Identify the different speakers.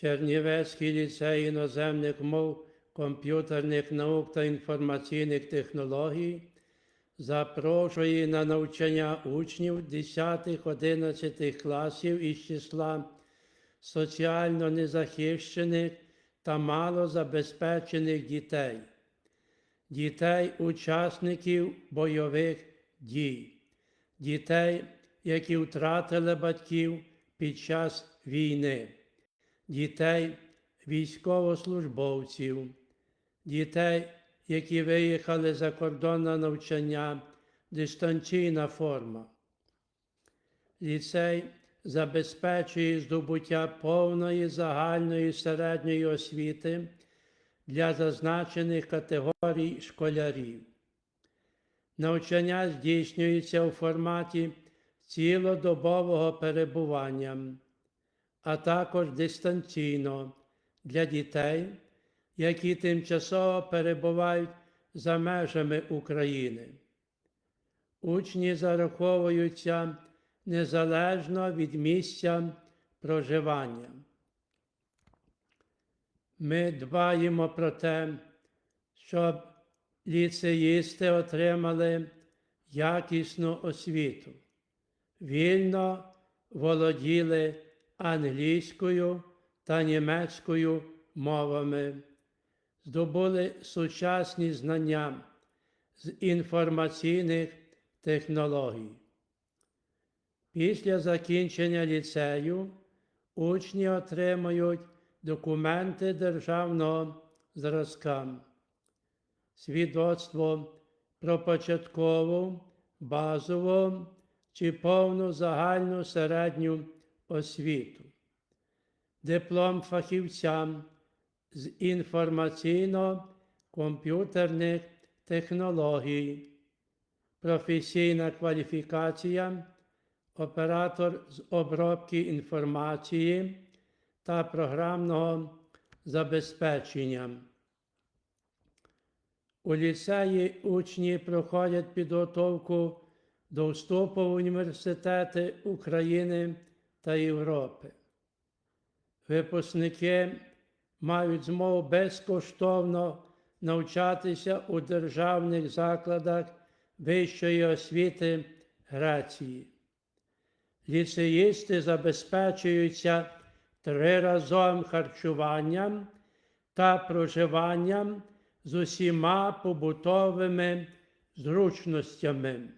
Speaker 1: Чернівецький ліцей іноземних мов, комп'ютерних наук та інформаційних технологій запрошує на навчання учнів 10-11 класів із числа соціально незахищених та малозабезпечених дітей, дітей учасників бойових дій, дітей, які втратили батьків під час війни, дітей військовослужбовців, дітей, які виїхали за кордон на навчання, дистанційна форма. Ліцей забезпечує здобуття повної загальної середньої освіти для зазначених категорій школярів. Навчання здійснюється у форматі цілодобового перебування, а також дистанційно для дітей, які тимчасово перебувають за межами України. Учні зараховуються незалежно від місця проживання. Ми дбаємо про те, щоб ліцеїсти отримали якісну освіту, вільно володіли англійською та німецькою мовами, здобули сучасні знання з інформаційних технологій. Після закінчення ліцею учні отримують документи державного зразка, свідоцтво про початкову, базову чи повну загальну середню освіту, диплом фахівця з інформаційно-комп'ютерних технологій, професійна кваліфікація, оператор з обробки інформації та програмного забезпечення. У ліцеї учні проходять підготовку до вступу в університети України та Європи. Випускники мають змогу безкоштовно навчатися у державних закладах вищої освіти Греції. Ліцеїсти забезпечуються триразовим харчуванням та проживанням з усіма побутовими зручностями.